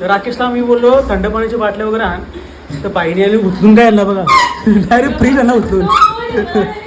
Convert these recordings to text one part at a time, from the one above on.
तर राकेशला मी बोललो थंड पाण्याची बाटल्या वगैरे आण. तर बाईने आली उचलून काय आणला बघा. डायरेक्ट फ्रीज आणला उचलून.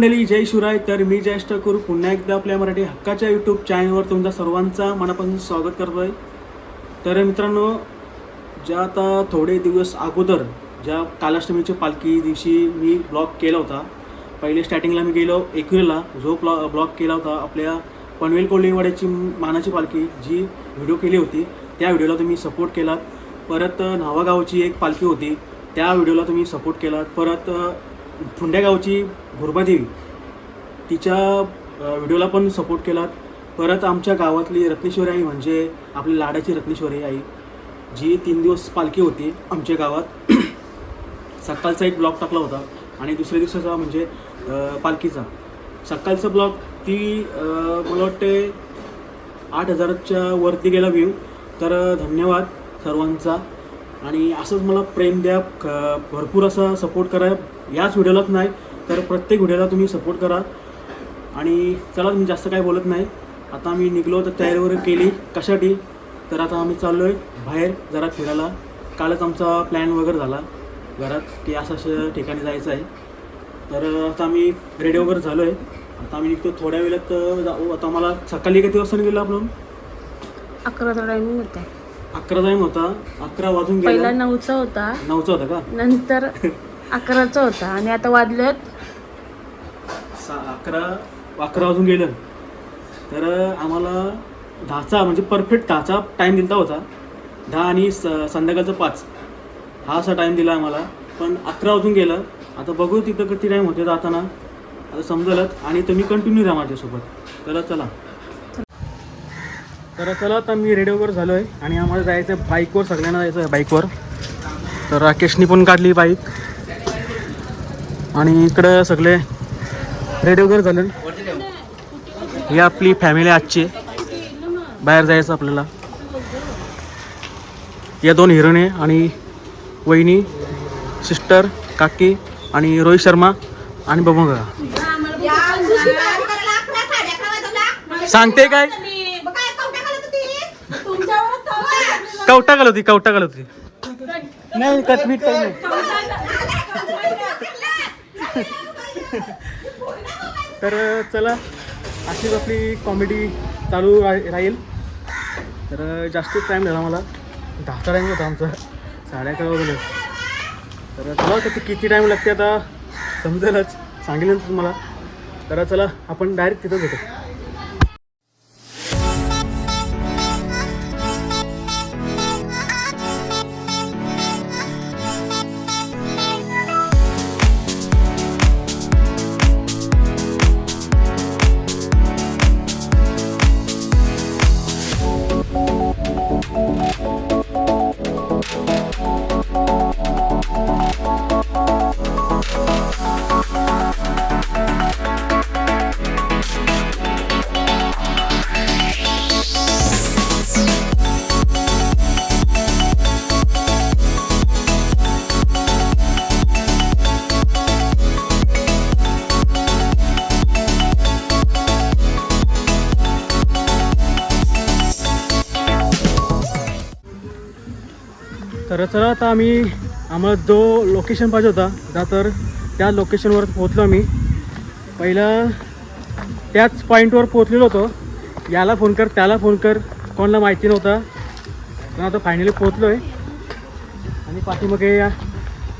मंडळी जय शिवराय. तर मी जयेश ठाकूर पुन्हा एकदा आपल्या मराठी हक्काच्या यूट्यूब चॅनलवर तुमच्या सर्वांचा मनापासून स्वागत करतो आहे तर मित्रांनो ज्या आता थोडे दिवस अगोदर ज्या कालाष्टमीच्या पालखी दिवशी मी ब्लॉग केला होता पहिले स्टार्टिंगला मी गेलो एकविरेला जो ब्लॉ ब्लॉग केला होता आपल्या पनवेल कोल्हेवाड्याची मानाची पालखी जी व्हिडिओ केली होती त्या व्हिडिओला तुम्ही सपोर्ट केलात. परत नावागावची एक पालखी होती त्या व्हिडिओला तुम्ही सपोर्ट केलात. परत फुंड्यागावची भुर्मादेवी तिच्या व्हिडिओला पण सपोर्ट केलात. परत आमच्या गावातली रत्नेश्वरी आई म्हणजे आपली लाडाची रत्नेश्वरी आई जी तीन दिवस पालखी होती आमच्या गावात. सकाळचा एक ब्लॉग टाकला होता आणि दुसऱ्या दिवसाचा म्हणजे पालखीचा. सकाळचा ब्लॉग ती मला वाटते आठ हजाराच्या वरती गेला व्ह्यू तर धन्यवाद सर्वांचा. आणि असंच मला प्रेम द्या क- भरपूर असा सपोर्ट करा. याच व्हिडिओलाच नाही तर प्रत्येक व्हिडिओला तुम्ही सपोर्ट करा. आणि चला मी जास्त काय बोलत नाही. आता आम्ही निघलो तर तयारी वगैरे केली. कशासाठी? तर आता आम्ही चाललो आहे बाहेर जरा फिरायला. कालच आमचा प्लॅन वगैरे झाला घरात की असं असं ठिकाणी जायचं आहे. तर आता आम्ही रेडी वगैरे झालो आहे आता आम्ही निघतो थोड्या वेळात जाऊ. आता मला सकाळी किती वाजता गेलो आपण? अकरा टायमिंग अकरा टाईम होता अकरा वाजून पहिला गेला नऊचा होता. नऊचा होता का? नंतर अकराचा होता. आणि आता वाजलेत. सा अकरा अकरा वाजून गेलं. तर आम्हाला दहाचा म्हणजे परफेक्ट दहाचा टाईम दिला होता. दहा आणि स संध्याकाळचं पाच. हा असा टाईम दिला आम्हाला. पण अकरा वाजून गेलं. आता बघू तिथं किती टाईम होते जाताना. आता समजलंच. आणि तुम्ही कंटिन्यू राहा माझ्यासोबत. तर चला. तर चला आता मी रेडी वगैरे झालो आहे आणि आम्हाला जायचं आहे बाईकवर सगळ्यांना जायचं आहे बाईकवर तर राकेशनी पण काढली बाईक आणि इकडं सगळे रेडी वगैरे झाले? ही आपली फॅमिली आजची. बाहेर जायचं आपल्याला. या दोन हिरोने आणि वहिनी सिस्टर काकी आणि रोहित शर्मा आणि बघू का सांगते काय? कवटा घालत होती कवटा घालत होती. नाही कटमीट काही नाही तर चला अशीच आपली कॉमेडी चालू रा- राहील. तर जास्त टाईम झाला मला. दहाचा टाईम होता आमचा. साडे अकरा वगैरे तर चला किती किती टाईम लागते आता? समजेलच. सांगेल तुम्हाला. तर चला आपण डायरेक्ट तिथं भेटू. आम्ही आम्हाला जो लोकेशन पाहिजे होता त्या तर त्या लोकेशनवर पोहोचलो आम्ही. पहिलं त्याच पॉईंटवर पोहोचलेलो होतो. याला फोन कर त्याला फोन कर. कोणाला माहिती नव्हता. पण आता फायनली पोहोचलो आहे आणि पाठीमागे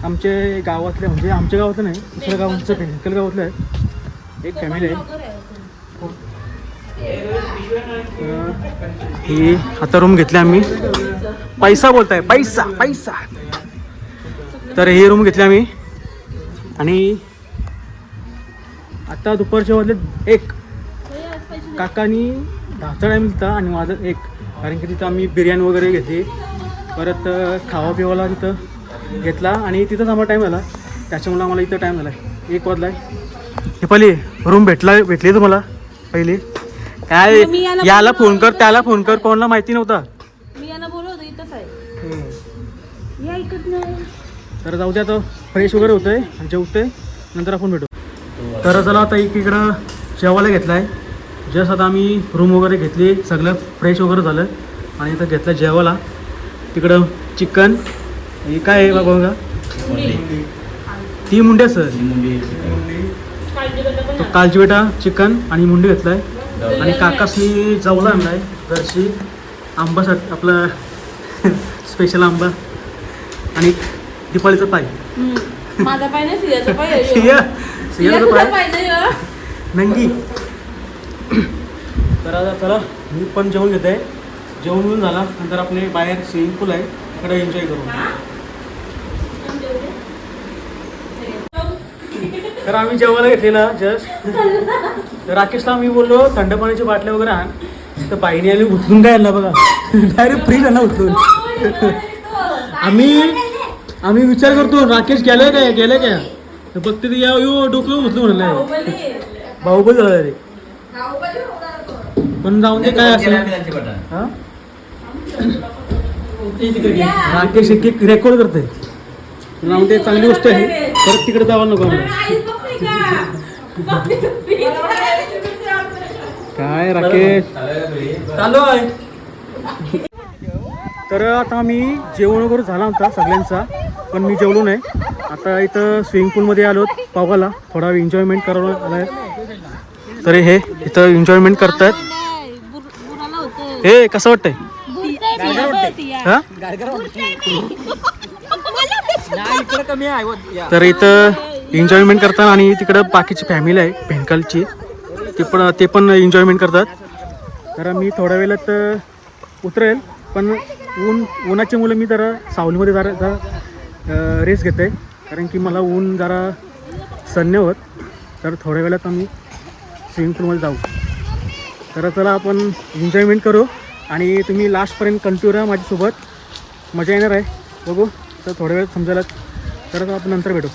आमचे गावातले म्हणजे आमच्या गावातलं नाही दुसऱ्या गावांचं भेंकल गावातलं आहे. एक फॅमिली आहे. ही आता रूम घेतली आम्ही. पैसा बोलताय पैसा पैसा. तर ही रूम घेतली आम्ही. आणि आता दुपारच्या वाजले एक. काकानी दहाचा टाईम दिला आणि माझं एक. कारण की तिथं आम्ही बिर्याणी वगैरे घेतली. परत खावा पिवाला तिथं घेतला आणि तिथंच आम्हाला टाईम झाला. त्याच्यामुळे आम्हाला इथं टाईम झाला. एक वाजला हे पहिली रूम भेटला भेटली तुम्हाला? पहिली. काय याला फोन कर त्याला फोन कर. कोणाला माहिती नव्हता. तर जाऊ द्या आता फ्रेश वगैरे होतंय आणि जेवतोय नंतर आपण भेटू. तर चला आता एक इकडं जेवायला घेतला आहे जस्ट आता आम्ही रूम वगैरे घेतली सगळं फ्रेश वगैरे झालं. आणि इथं घेतलं जेवायला. तिकडं चिकन हे काय आहे बाबा बघा? ती मुंड्या सर तो कालची बेटा चिकन आणि मुंडी घेतलाय. आणि काकासनी जवला आणलाय जर्शी. आंबासाठी आपलं स्पेशल आंबा. आणि दिपाळीचं पाय. माझा पाय नाही सियाचा पाय आहे. सिया सिया सियाचं पाय? पाय नाही ह्यो. नंगी. तर आता चला मी पण जेवण घेत. आहे जेवण घेऊन झाला नंतर आपले बाहेर स्विमिंग पूल आहे. तिकडे एन्जॉय करू. तर आम्ही जेवायला घेतलेला जस्ट तर राकेशला मी बोललो थंड पाण्याची बाटल्या वगैरे आण. तर बाईने आली उचलून काय आणला बघा. डायरेक्ट फ्रीज आणला उचलून. आम्ही आम्ही विचार करतो राकेश गेलाय काय? गेलाय काय? तर बघते ते या यो डोकं उचलून म्हणलंय बाहुबली. बाहुबल झाला रे. पण जाऊन दे काय असेल हा? राकेश एक एक रेकॉर्ड करते जाऊन ते चांगली गोष्ट आहे. परत तिकडे जावं नको? काय राकेश? चालू आहे. तर आता आम्ही जेवण वगैरे झाला होता सगळ्यांचा. पण मी जेवलो नाही. आता इथं स्विमिंग पूलमध्ये आलो पावाला थोडा एन्जॉयमेंट करायला आलाय. तर हे इथं एन्जॉयमेंट करतायत. हे कसं वाटतंय? हा? तर इथं एन्जॉयमेंट करतात आणि तिकडं बाकीची फॅमिली आहे भेंकलची ते पण ते पण एन्जॉयमेंट करतात. तर मी थोड्या वेळात उतरेल. पण ऊन उन्हाची मुलं मी जरा सावलीमध्ये जरा जरा रेस घेत आहे कारण की मला ऊन जरा सन्न होत. तर थोड्या वेळात आम्ही स्विमिंग पूलमध्ये जाऊ. तर चला आपण एन्जॉयमेंट करू. आणि तुम्ही लास्टपर्यंत कंटिन्यू राहा माझ्यासोबत. मजा येणार आहे. बघू. तर थोड्या वेळात समजायला. तर आपण नंतर भेटू.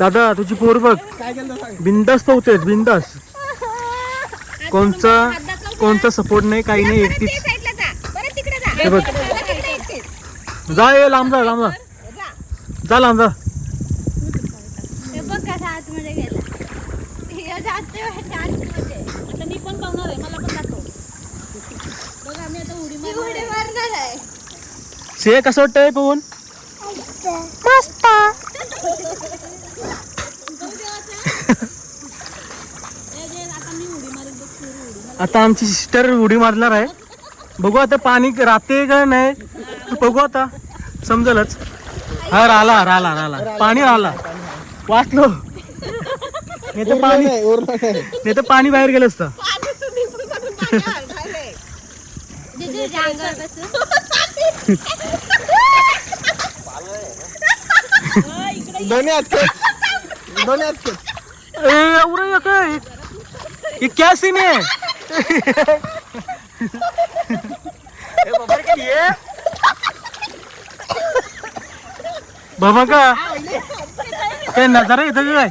दादा तुझी पोर बघ. बिंदास पोहतेस बिंदास. कोणचा कोणचा सपोर्ट नाही काही नाही एकटीच. हे बघ. जा ये लांब जा लांब जा. जा. लांब जा. आता मी पण पाहणार आहे मला पण दाखव बघा आम्ही आता उडी मारणार आहे. शे कसं वाटतंय पवन ए, जे आता मी उडी मारेन बघ, तू उडी मार. आता आमची सिस्टर उडी मारणार आहे. बघू आता पाणी राहते का नाही? बघू आता. समजलच. हा राहिला राहिला राहिला. पाणी राहिला. वाचलो. नाही तर पाणी नाही तर पाणी बाहेर गेलं असतं. दोन्ही हात खेच. दोन्ही हात खेच. ए, एवढं काय हे क्या सीन आहे. बाबा का? काय नजारा येतो की काय?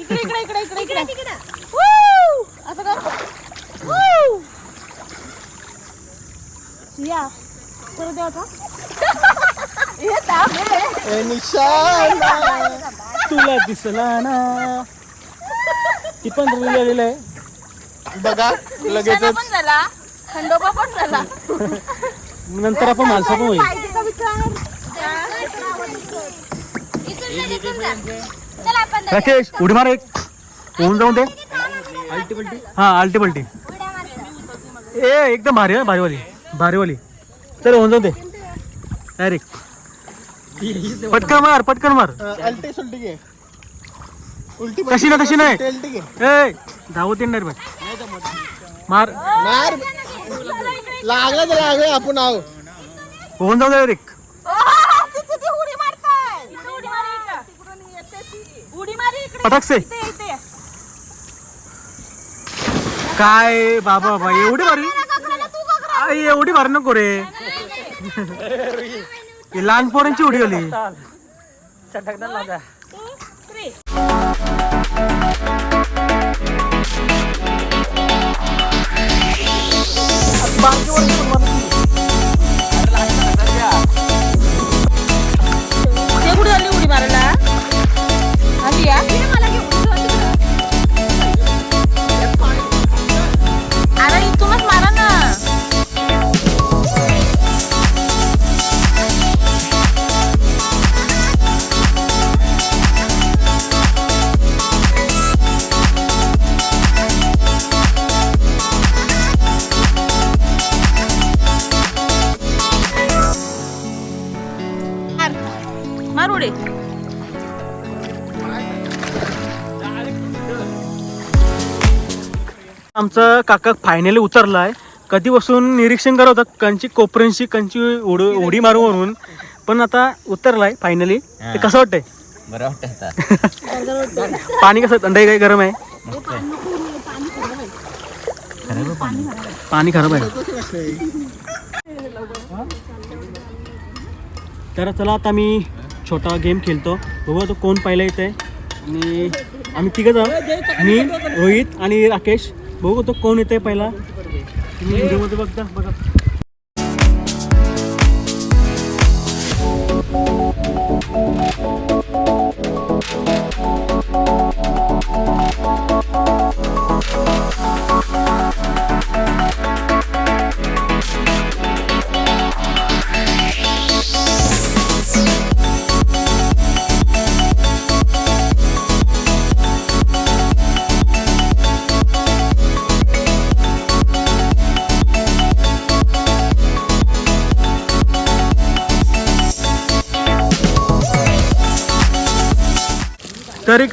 इकडे इकडे इकडे इकडे. इकडे इकडे Woo! असं कर Woo! सिया परत द्या आता हे ताप आहे. ए. तुला दिसला ना. ती पण रिलीज झालेलं आहे. बघा लगेचच. पण झाला. खंडोबा पण झाला. नंतर आपण मालसा पण होईल. चला आपण जाऊया. राकेश उडी मार एक. होऊन जाऊन दे. हा आलटी पलटी उड्या मारतो. ए एकदम भारी आहे भारीवाली. भारीवाली. चल होऊन जाऊ दे. डायरेक्ट पटकन मार पटकन मार. अलटी सुलटी घे. उलटी तशी ना, तशी नाही. उलटी घे. ए धावत येणार डायरेक्ट मार. मार. लागलं तर लागलं आपण आहो होऊन जाऊ इकडे. पटाकसे इथे, इथे. काय बाबा बाबा एवढी भारी. काकराला तू काकरा. आई, एवढी भारी नको रे. ही लहान पोरांची उडी आली Two, three. ते आमचं काका फायनली उतरलाय. कधीपासून निरीक्षण करत होता कंची कोपऱ्यांशी कंची उड उडी मारू म्हणून. पण आता उतरलाय फायनली ते कसं वाटतंय? बरं वाटतं पाणी कसं थंड आहे काय गरम आहे? पाणी खराब आहे. तर चला आता मी छोटा गेम खेळतो. बघू आता कोण पहिला येत आहे आणि आम्ही तिघं मी रोहित आणि राकेश. बघू तो कोण येत आहे पहिला तुम्ही व्हिडिओमध्ये बघता बघा.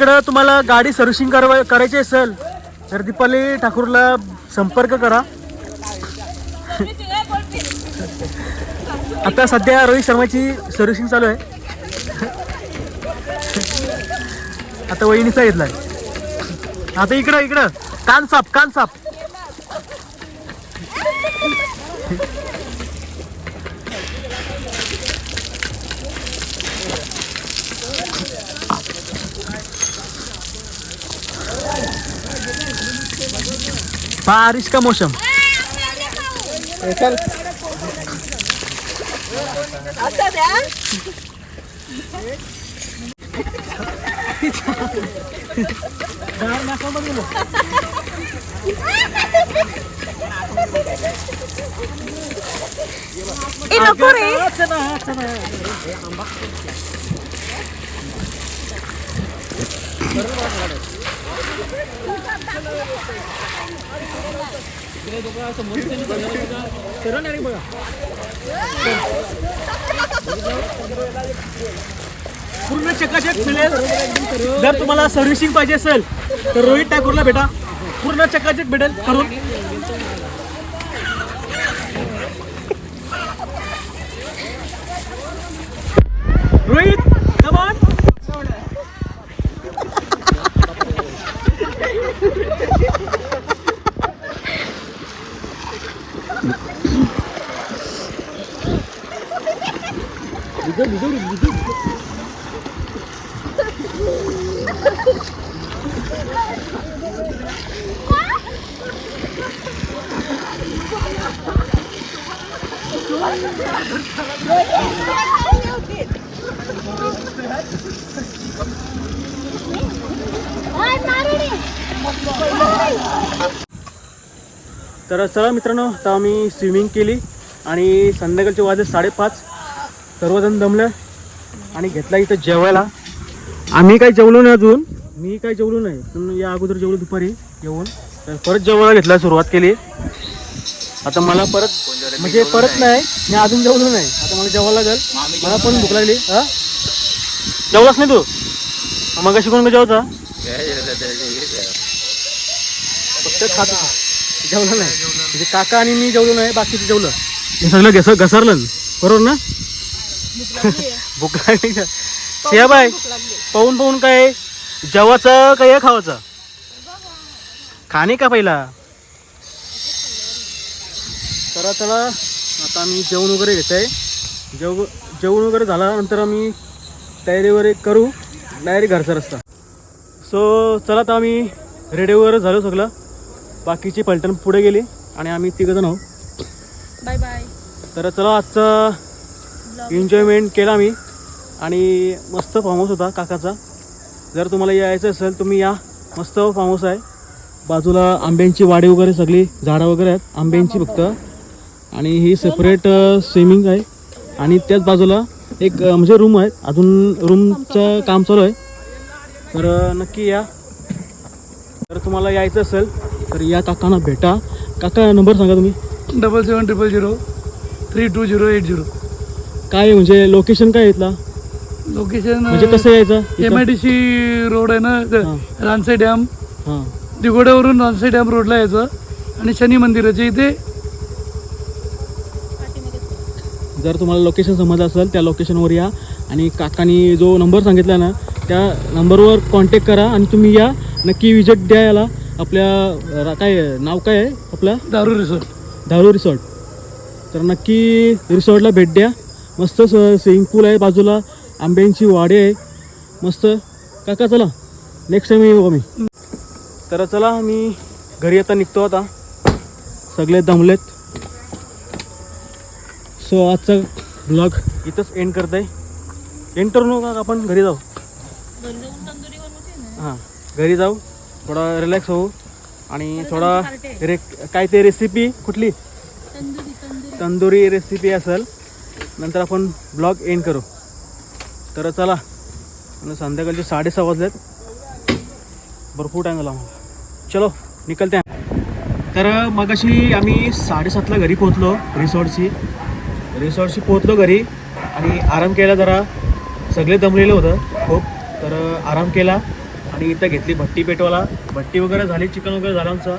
इकडं तुम्हाला गाडी सर्व्हिसिंग करवा करायची असेल तर दीपाली ठाकूरला संपर्क करा. आता सध्या रोहित शर्माची सर्व्हिसिंग चालू आहे. आता वहिनीचा घेतलाय आता इकडं इकडं. कान साप कान साप बारिश का मौसम ए, चल पूर्ण चकाचक मिळेल जर तुम्हाला सर्व्हिसिंग पाहिजे असेल तर रोहित ठाकूरला भेटा. पूर्ण चकाचक भेटेल करून. तर चला मित्रांनो आता आम्ही स्विमिंग केली आणि संध्याकाळचे वाजले साडेपाच. सर्वजण दमलं आणि घेतला इथं जेवायला. आम्ही काही जेवलो नाही अजून. मी काही जेवलो नाही. पण या अगोदर जेवलो दुपारी येऊन तर परत जेवायला घेतला सुरुवात केली. आता मला परत म्हणजे परत नाही मी अजून जेवलो नाही. आता मला जेवायला लागेल. मला पण भूक लागली. हा? जेवलाच नाही तू? मग अशी कोण जेवता? फक्त खात होता. जेवलं नाही. म्हणजे काका आणि मी जेवलो नाही बाकीचं जेवलं. हे सगळं घस घसरलं. बरोबर ना? भूक लागली. का सियाबाई पाहून पाहून काय जेवाचं काय खावाचं खाणे का पहिला? चला चला. आता आम्ही जेवण वगैरे घेत आहे जेव जेवण वगैरे झाल्यानंतर आम्ही तयारी वगैरे करू. डायरेक्ट घरचा रस्ता. सो चला आता आम्ही रेडिओ वगैरे झालो सगळं. बाकीची पलटण पुढे गेली आणि आम्ही तिघंजण आहोत. बाय बाय तर चला आजचा एन्जॉयमेंट केला आम्ही आणि मस्त फार्म हाऊस होता काकाचा. जर तुम्हाला यायचं असेल तुम्ही या. मस्त फार्म हाऊस आहे. बाजूला आंब्यांची वाडी वगैरे सगळी झाडं वगैरे आहेत आंब्यांची फक्त. आणि ही सेपरेट स्विमिंग आहे. आणि त्याच बाजूला एक म्हणजे रूम आहे. अजून रूमचं काम चालू आहे. तर नक्की या. जर तुम्हाला यायचं असेल तर या काकांना भेटा. काका नंबर सांगा तुम्ही. Double seven triple zero three two zero eight zero काय म्हणजे लोकेशन काय इथलं? लोकेशन म्हणजे कसं यायचं M? I D C road आहे ना. रानसे डॅम हां. दिगोड्यावरून रानसे डॅम रोडला यायचं आणि शनी मंदिराच्या इथे. जर तुम्हाला लोकेशन समजलं असेल त्या लोकेशनवर या. आणि काकानी जो नंबर सांगितला ना त्या नंबरवर कॉन्टॅक्ट करा आणि तुम्ही या. नक्की विजिट द्या याला. आपल्या काय आहे, नाव काय आहे आपल्या दारू रिसॉर्ट. धारू रिसॉर्ट. तर नक्की रिसॉर्टला भेट द्या. मस्त स्विमिंग पूल आहे बाजूला. आंब्यांची वाडे आहे. मस्त. काका चला. नेक्स्ट टाईम येऊ आम्ही तर चला मी घरी आता निघतो आता. सगळे दमलेत. सो आजचा ब्लॉग इथंच एंड करत आहे एंड करू नका आपण घरी जाऊ. हां. घरी जाऊ. थोडा रिलॅक्स होऊ. आणि थोडा रे काय ते रेसिपी कुठली? तंदुरी रेसिपी असेल. नंतर आपण ब्लॉग एंड करू. तर चला. आणि संध्याकाळचे साडेसहा वाजलेत. भरपूर टाईम झाला मला चलो निकलते तर मगाशी आम्ही साडेसातला घरी पोहोचलो रिसॉर्टची रिसॉर्टशी पोहोचलो घरी. आणि आराम केला जरा. सगळे दमलेलं होतं. खूप. तर आराम केला. आणि इथं घेतली भट्टी पेटवाला. भट्टी वगैरे झाली चिकन वगैरे झालं आमचं.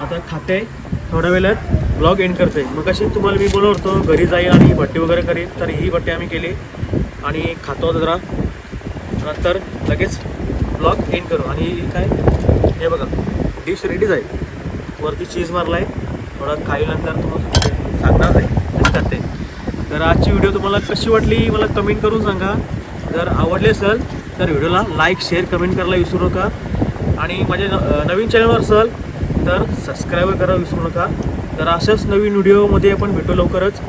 आता खाते. थोड्या वेळात ब्लॉग एंड करते. मग अशी तुम्हाला मी बोलवतो घरी जाईल आणि भट्टी वगैरे करीन तर ही भट्टी आम्ही केली. आणि खातो जरा. नंतर लगेच ब्लॉग एंड करू. आणि काय? हे बघा. डिश रेडीच आहे वरती चीज मारला आहे थोडा खाईनंतर तुम्हाला सांगणार आहे खाते. तर आजची व्हिडिओ तुम्हाला कशी वाटली मला कमेंट करून सांगा. जर आवडले असेल तर व्हिडिओला लाईक शेअर कमेंट करायला विसरू नका. आणि माझ्या न- नवीन चॅनलवर असाल तर सबस्क्राईब करायला विसरू नका. तर अशाच नवीन व्हिडिओमध्ये आपण भेटू लवकरच.